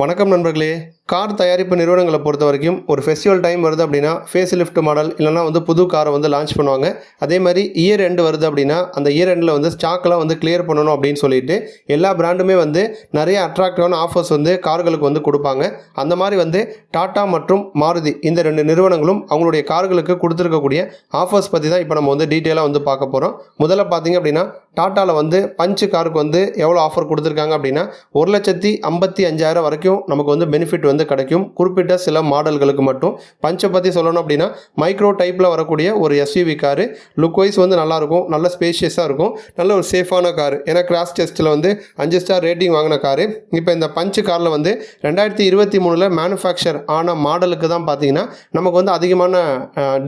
வணக்கம் நண்பர்களே. கார் தயாரிப்பு நிறுவனங்களை பொறுத்த வரைக்கும் ஒரு ஃபெஸ்டிவல் டைம் வருது அப்படின்னா ஃபேஸ் லிஃப்ட் மாடல் இல்லைனா வந்து புது காரை வந்து லான்ச் பண்ணுவாங்க. அதே மாதிரி இயர் எண்டு வருது அப்படின்னா அந்த இயர் எண்டில் வந்து ஸ்டாக்லாம் வந்து கிளியர் பண்ணணும் அப்படின்னு சொல்லிட்டு எல்லா பிராண்டுமே வந்து நிறைய அட்ராக்டிவான ஆஃபர்ஸ் வந்து கார்களுக்கு வந்து கொடுப்பாங்க. அந்த மாதிரி வந்து டாட்டா மற்றும் மாருதி இந்த ரெண்டு நிறுவனங்களும் அவங்களுடைய கார்களுக்கு கொடுத்துருக்கக்கூடிய ஆஃபர்ஸ் பற்றி தான் இப்போ நம்ம வந்து டீட்டெயிலாக வந்து பார்க்க போகிறோம் முதல்ல பார்த்தீங்க அப்படின்னா டாட்டாவில் வந்து பஞ்சு காருக்கு வந்து எவ்வளோ ஆஃபர் கொடுத்துருக்காங்க அப்படின்னா ஒரு லட்சத்தி ஐம்பத்தி அஞ்சாயிரம் வரைக்கும் நமக்கு வந்து பெனிஃபிட் வந்து கிடைக்கும். குறிப்பிட்ட சில மாடல்களுக்கு மட்டும். பஞ்சை பற்றி சொல்லணும் அப்படின்னா மைக்ரோ டைப்பில் வரக்கூடிய ஒரு எஸ்யூவி காரு லுக் வைஸ் வந்து நல்லாயிருக்கும். நல்ல ஸ்பேஷியஸாக இருக்கும். நல்ல ஒரு சேஃபான கார் ஏன்னா கிராஸ் டெஸ்ட்டில் வந்து அஞ்சு ஸ்டார் ரேட்டிங் வாங்கின காரு இப்போ இந்த பஞ்சு காரில் வந்து ரெண்டாயிரத்தி இருபத்தி மூணில் மேனுஃபேக்சர் ஆன மாடலுக்கு தான் பார்த்தீங்கன்னா நமக்கு வந்து அதிகமான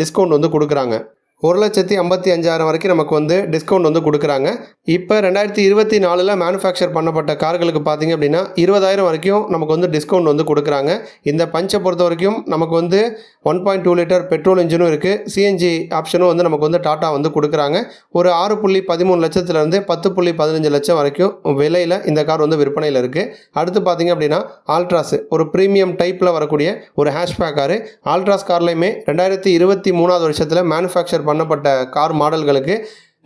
டிஸ்கவுண்ட் வந்து கொடுக்குறாங்க. ஒரு லட்சத்தி ஐம்பத்தி அஞ்சாயிரம் வரைக்கும் நமக்கு வந்து டிஸ்கவுண்ட் வந்து கொடுக்குறாங்க. இப்போ ரெண்டாயிரத்தி இருபத்தி நாலில் மேனுஃபேக்சர் பண்ணப்பட்ட கார்களுக்கு பார்த்தீங்க அப்படின்னா இருபதாயிரம் வரைக்கும் நமக்கு வந்து டிஸ்கவுண்ட் வந்து கொடுக்குறாங்க. இந்த பஞ்சை பொறுத்த வரைக்கும் நமக்கு வந்து one point two litre petrol இன்ஜினும் இருக்குது சிஎன்ஜி ஆப்ஷனும் வந்து நமக்கு வந்து டாட்டா வந்து கொடுக்குறாங்க. ஒரு ஆறு புள்ளி பதிமூணு லட்சத்துலேருந்து பத்து புள்ளி பதினஞ்சு லட்சம் வரைக்கும் விலையில் இந்த கார் வந்து விற்பனையில் இருக்குது அடுத்து பார்த்தீங்க அப்படின்னா ஆல்ட்ராஸ் ஒரு ப்ரீமியம் டைப்பில் வரக்கூடிய ஒரு ஹேஷ்பேக் காரு. ஆல்ட்ராஸ் கார்லையுமே ரெண்டாயிரத்தி இருபத்தி மூணாவது வருஷத்தில் மேனுஃபேக்சர் பண்ணப்பட்ட கார் மாடல்களுக்கு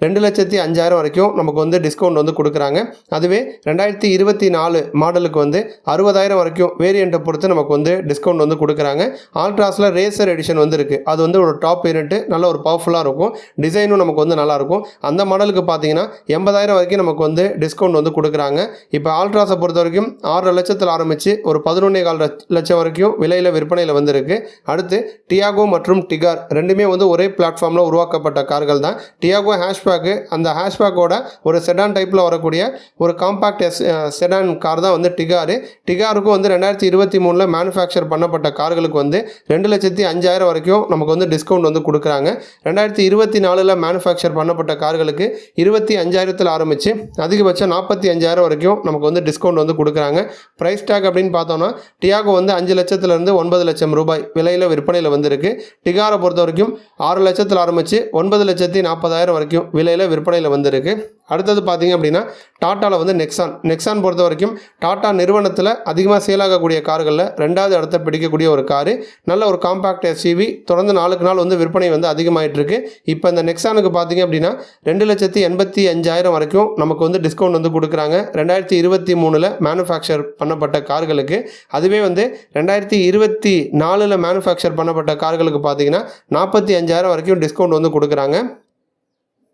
ரெண்டு லட்சத்தி அஞ்சாயிரம் வரைக்கும் நமக்கு வந்து டிஸ்கவுண்ட் வந்து கொடுக்குறாங்க. அதுவே ரெண்டாயிரத்தி இருபத்தி நாலு மாடலுக்கு வந்து அறுபதாயிரம் வரைக்கும் வேரியண்ட்டை பொறுத்து நமக்கு வந்து டிஸ்கவுண்ட் வந்து கொடுக்குறாங்க. ஆல்ட்ராஸில் ரேசர் எடிஷன் வந்து இருக்குது அது வந்து ஒரு டாப் வேரியண்ட்டு நல்ல ஒரு பவர்ஃபுல்லாக இருக்கும். டிசைனும் நமக்கு வந்து நல்லாயிருக்கும் அந்த மாடலுக்கு பார்த்தீங்கன்னா எண்பதாயிரம் வரைக்கும் நமக்கு வந்து டிஸ்கவுண்ட் வந்து கொடுக்குறாங்க. இப்போ ஆல்ட்ராஸை பொறுத்த வரைக்கும் ஆறு லட்சத்தில் ஆரம்பித்து ஒரு பதினொன்னே கால் லட்சம் வரைக்கும் விலையில் விற்பனையில் வந்திருக்கு அடுத்து டியாகோ மற்றும் டிகார் ரெண்டுமே வந்து ஒரே பிளாட்ஃபார்மில் உருவாக்கப்பட்ட கார்கள் தான். டியாகோ ஹேஷ்பேக் ஹேஷ்பேக்கு அந்த ஹேஷ்பேக்கோட ஒரு செடான் டைப்பில் வரக்கூடிய ஒரு காம்பாக்ட் எஸ் செடான் கார் தான் வந்து டிகாரு டிகாருக்கும் வந்து ரெண்டாயிரத்தி இருபத்தி மூணில் மேனுஃபேக்சர் பண்ணப்பட்ட கார்களுக்கு வந்து ரெண்டு லட்சத்தி அஞ்சாயிரம் வரைக்கும் நமக்கு வந்து டிஸ்கவுண்ட் வந்து கொடுக்குறாங்க. ரெண்டாயிரத்தி இருபத்தி நாலில் மேனுஃபேக்சர் பண்ணப்பட்ட கார்களுக்கு இருபத்தி அஞ்சாயிரத்தில் ஆரம்பித்து அதிகபட்சம் நாற்பத்தி அஞ்சாயிரம் வரைக்கும் நமக்கு வந்து டிஸ்கவுண்ட் வந்து கொடுக்குறாங்க. ப்ரைஸ் டேக் அப்படின்னு பார்த்தோன்னா டியாகோ வந்து அஞ்சு லட்சத்துலேருந்து ஒன்பது லட்சம் ரூபாய் விலையில் விற்பனையில் வந்திருக்கு. டிகாரை பொறுத்த வரைக்கும் ஆறு லட்சத்தில் ஆரம்பித்து ஒன்பது லட்சத்தி நாற்பதாயிரம் வரைக்கும் விலையில் விற்பனையில் வந்திருக்கு. அடுத்தது பார்த்தீங்க அப்படின்னா டாட்டாவில் வந்து நெக்ஸான் நெக்ஸான் பொறுத்த வரைக்கும் டாட்டா நிறுவனத்தில் அதிகமாக சேலாகக்கூடிய கார்களில் ரெண்டாவது இடத்த பிடிக்கக்கூடிய ஒரு காரு. நல்ல ஒரு காம்பாக்ட் எஸ்யூவி தொடர்ந்து நாளுக்கு நாள் வந்து விற்பனை வந்து அதிகமாகிட்டுருக்கு இப்போ இந்த நெக்ஸானுக்கு பார்த்தீங்க அப்படின்னா ரெண்டு லட்சத்தி எண்பத்தி அஞ்சாயிரம் வரைக்கும் நமக்கு வந்து டிஸ்கவுண்ட் வந்து கொடுக்குறாங்க. ரெண்டாயிரத்தி இருபத்தி மூணில் மேனுஃபேக்சர் பண்ணப்பட்ட கார்களுக்கு. அதுவே வந்து ரெண்டாயிரத்தி இருபத்தி நாலில் மேனுஃபேக்சர் பண்ணப்பட்ட கார்களுக்கு பார்த்தீங்கன்னா நாற்பத்தி அஞ்சாயிரம் வரைக்கும் டிஸ்கவுண்ட் வந்து கொடுக்குறாங்க.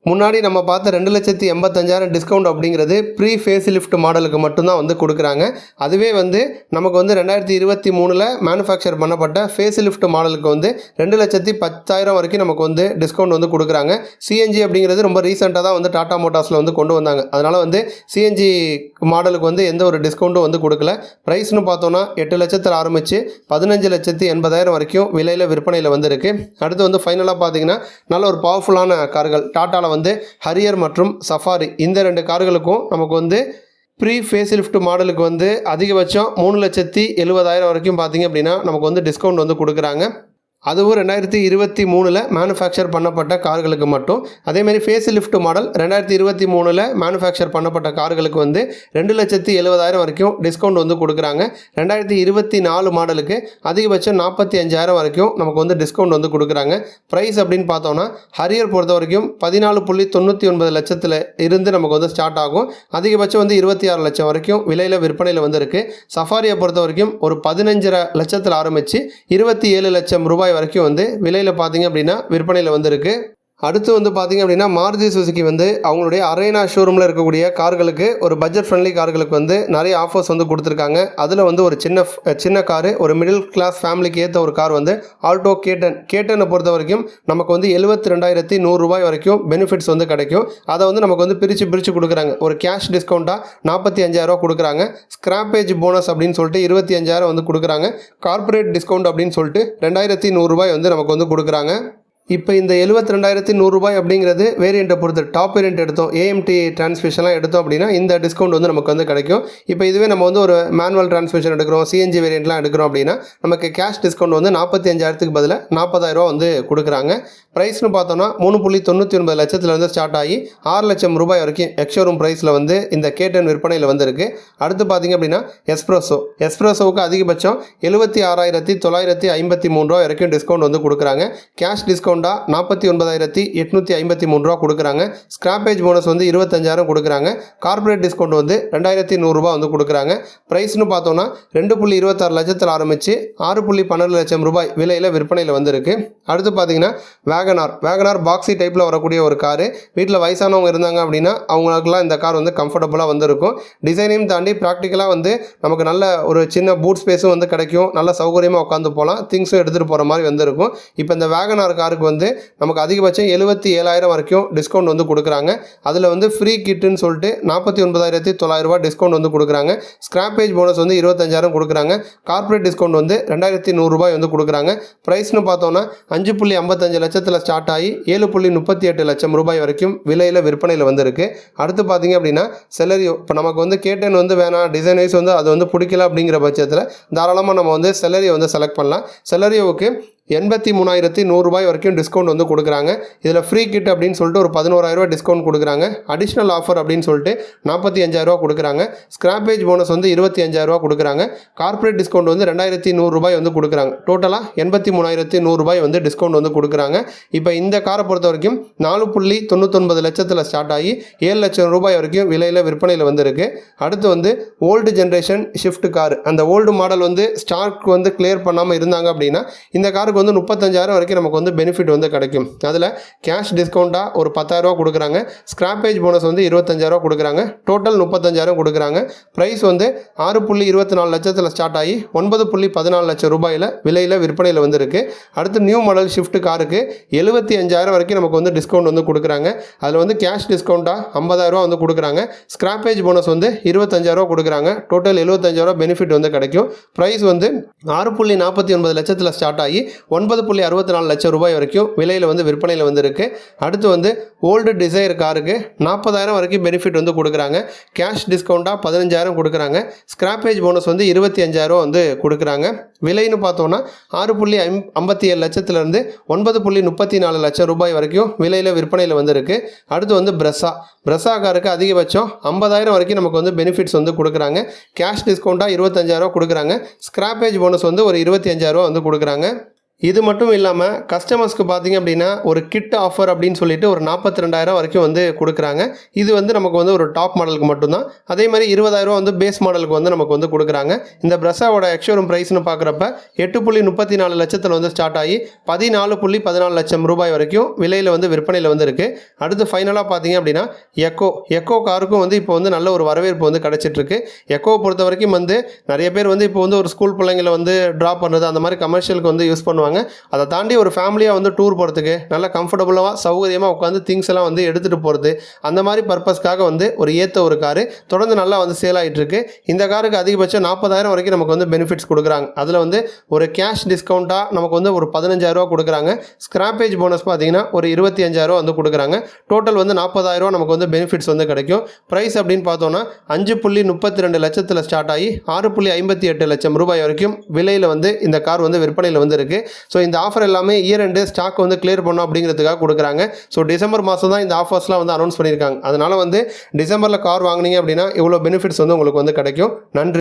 முன்னாடி நம்ம பார்த்த ரெண்டு லட்சத்தி எண்பத்தஞ்சாயிரம் டிஸ்கவுண்ட் அப்படிங்கிறது ப்ரீ ஃபேஸ் லிஃப்ட் மாடலுக்கு மட்டும்தான் வந்து கொடுக்குறாங்க. அதுவே வந்து நமக்கு வந்து ரெண்டாயிரத்தி இருபத்தி மூணில் மேனுஃபேக்சர் பண்ணப்பட்ட ஃபேஸ் லிஃப்ட் மாடலுக்கு வந்து ரெண்டு லட்சத்தி பத்தாயிரம் வரைக்கும் நமக்கு வந்து டிஸ்கவுண்ட் வந்து கொடுக்குறாங்க. சிஎன்ஜி அப்படிங்கிறது ரொம்ப ரீசெண்டாக தான் வந்து டாடா மோட்டார்ஸில் வந்து கொண்டு வந்தாங்க. அதனால் வந்து சிஎன்ஜி மாடலுக்கு வந்து எந்த ஒரு டிஸ்கவுண்ட்டும் வந்து கொடுக்கல. ப்ரைஸ்னு பார்த்தோன்னா எட்டு லட்சத்தில் ஆரம்பித்து பதினஞ்சு லட்சத்தி எண்பதாயிரம் வரைக்கும் விலையில் விற்பனையில் வந்துருக்கு. அடுத்து வந்து ஃபைனலாக பார்த்தீங்கன்னா நல்ல ஒரு பவர்ஃபுல்லான கார்கள் டாட்டாவில் வந்து ஹரியர் மற்றும் சஃபாரி இந்த ரெண்டு கார்களுக்கும் நமக்கு வந்து ப்ரீ ஃபேஸ் லிஃப்ட் மாடலுக்கு வந்து அதிகபட்சம் மூணு லட்சத்தி எழுபதாயிரம் வரைக்கும் பார்த்தீங்க அப்படின்னா நமக்கு வந்து டிஸ்கவுண்ட் வந்து கொடுக்குறாங்க. அதுவும் ரெண்டாயிரத்தி இருபத்தி மூணில் மேனுஃபேக்சர் பண்ணப்பட்ட கார்களுக்கு மட்டும். அதேமாதிரி ஃபேஸ் லிஃப்ட் மாடல் ரெண்டாயிரத்தி இருபத்தி மூணில் மேனுஃபேக்சர் பண்ணப்பட்ட கார்களுக்கு வந்து ரெண்டு லட்சத்தி எழுபதாயிரம் வரைக்கும் டிஸ்கவுண்ட் வந்து கொடுக்குறாங்க. ரெண்டாயிரத்தி இருபத்தி நாலு மாடலுக்கு அதிகபட்சம் நாற்பத்தி அஞ்சாயிரம் வரைக்கும் நமக்கு வந்து டிஸ்கவுண்ட் வந்து கொடுக்குறாங்க. ப்ரைஸ் அப்படின்னு பார்த்தோன்னா ஹரியர் பொறுத்த வரைக்கும் பதினாலு புள்ளி தொண்ணூற்றி ஒன்பது லட்சத்தில் இருந்து நமக்கு வந்து ஸ்டார்ட் ஆகும். அதிகபட்சம் வந்து இருபத்தி ஆறு லட்சம் வரைக்கும் விலையில் விற்பனையில் வந்திருக்கு. சஃபாரியை பொறுத்த வரைக்கும் ஒரு பதினஞ்சரை லட்சத்தில் ஆரம்பித்து இருபத்தி ஏழு லட்சம் ரூபாய் வரைக்கும் வந்து விலையில் பார்த்தீங்க அப்படின்னா விற்பனையில் வந்திருக்கு. அடுத்து வந்து பார்த்தீங்க அப்படின்னா மாருதி சுசுக்கி வந்து அவங்களுடைய அரேனா ஷோரூமில் இருக்கக்கூடிய கார்களுக்கு ஒரு பட்ஜெட் ஃப்ரெண்ட்லி கார்களுக்கு வந்து நிறைய ஆஃபர்ஸ் வந்து கொடுத்துருக்காங்க. அதில் வந்து ஒரு சின்ன சின்ன காரு ஒரு மிடில் கிளாஸ் ஃபேமிலிக்கு ஏற்ற ஒரு கார் வந்து ஆல்டோ கேட்டன் கேட்டனை பொறுத்த வரைக்கும் நமக்கு வந்து எழுபத்தி ரெண்டாயிரத்தி நூறுரூபாய் வரைக்கும் பெனிஃபிட்ஸ் வந்து கிடைக்கும். அதை வந்து நமக்கு வந்து பிரித்து பிரித்து கொடுக்குறாங்க. ஒரு கேஷ் டிஸ்கவுண்ட்டாக நாற்பத்தி அஞ்சாயிரம் கொடுக்குறாங்க. ஸ்க்ராப்பேஜ் போனஸ் அப்படின்னு சொல்லிட்டு இருபத்தி அஞ்சாயிரம் வந்து கொடுக்குறாங்க. கார்ப்பரேட் டிஸ்கவுண்ட் அப்படின்னு சொல்லிட்டு ரெண்டாயிரத்தி நூறுரூபாய் வந்து நமக்கு வந்து கொடுக்குறாங்க. இப்போ இந்த எழுபத்தி ரெண்டாயிரத்தி நூறுரூபாய் அப்படிங்கிறது வேரியண்ட்டை பொறுத்து டாப் வேரியண்ட் எடுத்தோம் ஏஎம்டி டிரான்ஸ்மிஷன்லாம் எடுத்தோம் அப்படின்னா இந்த டிஸ்கவுண்ட் வந்து நமக்கு வந்து கிடைக்கும். இப்போ இதுவே நம்ம வந்து ஒரு மேனுவல் டிரான்ஸ்மிஷன் எடுக்கிறோம் சிஎன்ஜி வேரியண்ட்லாம் எடுக்கிறோம் அப்படின்னா நமக்கு கேஷ் டிஸ்கவுண்ட் வந்து நாற்பத்தி அஞ்சாயிரத்துக்கு பதிலாக நாற்பதாயிரரூவா வந்து கொடுக்குறாங்க. ப்ரைஸ்னு பார்த்தோம்னா மூணு புள்ளி தொண்ணூற்றி ஒன்பது லட்சத்துலேருந்து ஸ்டார்ட் ஆகி ஆறு லட்சம் ரூபாய் வரைக்கும் எக்ஷோரூம் ப்ரைஸில் வந்து இந்த கேட்டன் விற்பனையில் வந்திருக்கு. அடுத்து பார்த்தீங்க அப்படின்னா எஸ்ப்ரெஸோ எஸ்ப்ரெஸோவுக்கு அதிகபட்சம் எழுபத்தி ஆறாயிரத்தி தொள்ளாயிரத்தி ஐம்பத்தி மூணு ரூபா வரைக்கும் டிஸ்கவுண்ட் வந்து கொடுக்குறாங்க. கேஷ் டிஸ்கவுண்ட் ஹோண்டா நாற்பத்தி ஒன்பதாயிரத்தி எட்நூற்றி ஐம்பத்தி மூணு ரூபா கொடுக்குறாங்க. ஸ்கிராப்பேஜ் போனஸ் வந்து இருபத்தஞ்சாயிரம் கொடுக்குறாங்க. கார்பரேட் டிஸ்கவுண்ட் வந்து ரெண்டாயிரத்தி நூறுரூபா வந்து கொடுக்குறாங்க. ப்ரைஸ்னு பார்த்தோன்னா ரெண்டு புள்ளி இருபத்தாறு லட்சத்தில் ஆரம்பித்து ஆறு புள்ளி பன்னெண்டு லட்சம் ரூபாய் விலையில் விற்பனையில் வந்திருக்கு. அடுத்து பார்த்தீங்கன்னா வேகனார் வேகனார் பாக்ஸி டைப்பில் வரக்கூடிய ஒரு காரு. வீட்டில் வயசானவங்க இருந்தாங்க அப்படின்னா அவங்களுக்குலாம் இந்த கார் வந்து கம்ஃபர்டபுளாக வந்திருக்கும். டிசைனையும் தாண்டி ப்ராக்டிக்கலாக வந்து நமக்கு நல்ல ஒரு சின்ன பூட் ஸ்பேஸும் வந்து கிடைக்கும். நல்ல சௌகரியமாக உட்காந்து போகலாம். திங்ஸும் எடுத்துகிட்டு போகிற மாதிரி வந்திருக்கும். இப்போ இந்த வேகனார் காருக்கு வந்து நமக்கு அதிகபட்சம் எழுபத்தி ஏழாயிரம் வரைக்கும் டிஸ்கவுண்ட் வந்து கொடுக்குறாங்க. அதில் வந்து ஃப்ரீ கிட்டுன்னு சொல்லிட்டு நாற்பத்தி ஒன்பதாயிரத்தி தொள்ளாயிரரூபா டிஸ்கவுண்ட் வந்து கொடுக்குறாங்க. ஸ்க்ராப்பேஜ் போனஸ் வந்து இருபத்தஞ்சாயிரம் கொடுக்குறாங்க. கார்ப்பரேட் டிஸ்கவுண்ட் வந்து ரெண்டாயிரத்தி நூறுரூபாய் வந்து கொடுக்குறாங்க. ப்ரைஸ்னு பார்த்தோன்னா அஞ்சு புள்ளி ஐம்பத்தஞ்சு லட்சத்தில் ஸ்டார்ட் ஆகி ஏழு புள்ளி முப்பத்தி எட்டு லட்சம் ரூபாய் வரைக்கும் விலையில் விற்பனையில் வந்திருக்கு அடுத்து பார்த்தீங்க அப்படின்னா செலரியோ இப்போ நமக்கு வந்து கேட்டன் வந்து வேணாம் டிசைன் வைஸ் வந்து அது வந்து பிடிக்கல அப்படிங்கிற பட்சத்தில் தாராளமாக நம்ம வந்து செலரியை வந்து செலக்ட் பண்ணலாம். செலரியோவுக்கு எண்பத்தி மூணாயிரத்தி நூறுரூபாய் வரைக்கும் டிஸ்கவுண்ட் வந்து கொடுக்குறாங்க. இதில் ஃப்ரீ கிட் அப்படின்னு சொல்லிட்டு ஒரு பதினோராயிரரூவா டிஸ்கவுண்ட் கொடுக்குறாங்க. அடிஷ்னல் ஆஃபர் அப்படின்னு சொல்லிட்டு நாற்பத்தி அஞ்சாயிரரூவா கொடுக்குறாங்க. ஸ்கிராப்பேஜ் போனஸ் வந்து இருபத்தி அஞ்சாயிரரூவா கொடுக்குறாங்க. கார்ப்பரேட் டிஸ்கவுண்ட் வந்து ரெண்டாயிரத்தி நூறுரூபாய் வந்து கொடுக்குறாங்க. டோட்டலாக எண்பத்தி மூணாயிரத்தி நூறுரூபாய் வந்து டிஸ்கவுண்ட் வந்து கொடுக்குறாங்க. இப்போ இந்த காரை பொறுத்த வரைக்கும் நாலு புள்ளி தொண்ணூத்தொன்பது லட்சத்தில் ஸ்டார்ட் ஆகி ஏழு லட்சம் ரூபாய் வரைக்கும் விலையில் விற்பனையில் வந்திருக்கு. அடுத்து வந்து ஓல்டு ஜென்ரேஷன் ஷிஃப்ட் கார் அந்த ஓல்டு மாடல் வந்து ஸ்டாக் வந்து கிளியர் பண்ணாமல் இருந்தாங்க அப்படின்னா இந்த காருக்கு வந்து முப்பத்தஞ்சாயிரம் வரைக்கும் நமக்கு வந்து பெனிஃபிட் வந்து கிடைக்கும். அதில் கேஷ் டிஸ்கவுண்ட்டாக ஒரு பத்தாயிரரூவா கொடுக்குறாங்க. ஸ்க்ராப்பேஜ் போனஸ் வந்து இருபத்தஞ்சாயிரரூவா கொடுக்குறாங்க. டோட்டல் முப்பத்தஞ்சாயிரம் கொடுக்குறாங்க. ப்ரைஸ் வந்து ஆறு புள்ளி இருபத்தி நாலு லட்சத்தில் ஸ்டார்ட் ஆகி ஒன்பது புள்ளி பதினாலு லட்சம் ரூபாயில் விலையில் விற்பனையில் வந்துருக்கு. அடுத்து நியூ மாடல் ஷிஃப்ட் காருக்கு எழுபத்தி அஞ்சாயிரம் வரைக்கும் நமக்கு வந்து டிஸ்கவுண்ட் வந்து கொடுக்குறாங்க. அதில் வந்து கேஷ் டிஸ்கவுண்ட்டாக ஐம்பதாயிரரூவா வந்து கொடுக்குறாங்க. ஸ்க்ராப்பேஜ் போனஸ் வந்து இருபத்தஞ்சாயிரரூவா கொடுக்குறாங்க. டோட்டல் எழுபத்தஞ்சாயிரரூவா பெனிஃபிட் வந்து கிடைக்கும். ப்ரைஸ் வந்து ஆறு புள்ளி நாற்பத்தி ஒன்பது லட்சத்தில் ஸ்டார்ட் ஆகி ஒன்பது புள்ளி அறுபத்தி நாலு லட்சம் ரூபாய் வரைக்கும் விலையில் வந்து விற்பனையில் வந்திருக்கு அடுத்து வந்து ஓல்டு டிசைர் காருக்கு நாற்பதாயிரம் வரைக்கும் பெனிஃபிட் வந்து கொடுக்குறாங்க. கேஷ் டிஸ்கவுண்ட்டாக பதினஞ்சாயிரம் கொடுக்குறாங்க. ஸ்க்ராப்பேஜ் போனஸ் வந்து இருபத்தி அஞ்சாயிரம் வந்து கொடுக்குறாங்க. விலைன்னு பார்த்தோன்னா ஆறு புள்ளி ஐம் ஐம்பத்தி ஏழு லட்சத்துலேருந்து ஒன்பது புள்ளி முப்பத்தி நாலு லட்சம் ரூபாய் வரைக்கும் விலையில் விற்பனையில் வந்துருக்கு அடுத்து வந்து பிரஸா பிரஸா காருக்கு அதிகபட்சம் ஐம்பதாயிரம் வரைக்கும் நமக்கு வந்து பெனிஃபிட்ஸ் வந்து கொடுக்குறாங்க. கேஷ் டிஸ்கவுண்ட்டாக இருபத்தஞ்சாயிரம் கொடுக்குறாங்க. ஸ்க்ராப்பேஜ் போனஸ் வந்து ஒரு இருபத்தி அஞ்சாயிரம் வந்து கொடுக்குறாங்க. இது மட்டும் இல்லாமல் கஸ்டமர்ஸ்க்கு பார்த்தீங்க அப்படின்னா ஒரு கிட் ஆஃபர் அப்படின்னு சொல்லிட்டு ஒரு நாற்பத்தி ரெண்டாயிரம் வரைக்கும் வந்து கொடுக்குறாங்க. இது வந்து நமக்கு வந்து ஒரு டாப் மாடலுக்கு மட்டும்தான். அதே மாதிரி இருபதாயிரம் வந்து பேஸ் மாடலுக்கு வந்து நமக்கு வந்து கொடுக்குறாங்க. இந்த பிரஸாவோட எக்ஷோரூம் ப்ரைஸ்னு பார்க்குறப்ப எட்டு புள்ளி முப்பத்தி நாலு லட்சத்தில் வந்து ஸ்டார்ட் ஆகி பதினாலு புள்ளி பதினாலு லட்சம் ரூபாய் வரைக்கும் விலையில் வந்து விற்பனையில் வந்து இருக்குது அடுத்து ஃபைனலாக பார்த்தீங்க அப்படின்னா எக்கோ எக்கோ காருக்கும் வந்து இப்போ வந்து நல்ல ஒரு வரவேற்பு வந்து கிடச்சிட்ருக்கு. எக்கோவை பொறுத்த வரைக்கும் வந்து நிறைய பேர் வந்து இப்போ வந்து ஒரு ஸ்கூல் பிள்ளைங்களை வந்து ட்ராப் பண்ணுறது அந்த மாதிரி கமர்ஷியலுக்கு வந்து யூஸ் பண்ணுவாங்க. அதை தாண்டி ஒரு ஃபேமிலியாக வந்து டூர் போகிறதுக்கு நல்லா கம்ஃபர்டபுளாக சௌகரியமாக உட்காந்து திங்ஸ் எல்லாம் வந்து எடுத்துகிட்டு போகிறது அந்த மாதிரி பர்பஸ்க்காக வந்து ஒரு ஏற்ற ஒரு காரு தொடர்ந்து நல்லா வந்து சேல் ஆகிட்டு இருக்கு. இந்த காருக்கு அதிகபட்சம் நாற்பதாயிரம் வரைக்கும் நமக்கு வந்து பெனிஃபிட்ஸ் கொடுக்குறாங்க. அதில் வந்து ஒரு கேஷ் டிஸ்கவுண்ட்டாக நமக்கு வந்து ஒரு பதினஞ்சாயிரரூவா கொடுக்குறாங்க. ஸ்க்ராப்பேஜ் போனஸ் பார்த்தீங்கன்னா ஒரு இருபத்தி அஞ்சாயிரரூவா வந்து கொடுக்குறாங்க. டோட்டல் வந்து நாற்பதாயிரரூவா நமக்கு வந்து பெனிஃபிட்ஸ் வந்து கிடைக்கும். ப்ரைஸ் அப்படின்னு பார்த்தோன்னா அஞ்சு புள்ளி முப்பத்தி ரெண்டு லட்சத்தில் ஸ்டார்ட் ஆகி ஆறு புள்ளி ஐம்பத்தி எட்டு லட்சம் ரூபாய் வரைக்கும் விலையில் வந்து இந்த கார் வந்து விற்பனையில் வந்து இருக்குது ஸோ இந்த ஆஃபர் எல்லாமே இயர் ரெண்டு ஸ்டாக் வந்து கிளியர் பண்ணும் அப்படிங்கிறதுக்காக கொடுக்குறாங்க. ஸோ டிசம்பர் மாதம் தான் இந்த ஆஃபர்ஸ்லாம் வந்து அனௌன்ஸ் பண்ணியிருக்காங்க. அதனால் வந்து டிசம்பரில் கார் வாங்குனீங்க அப்படின்னா இவ்வளோ பெனிஃபிட்ஸ் வந்து உங்களுக்கு வந்து கிடைக்கும். நன்றி.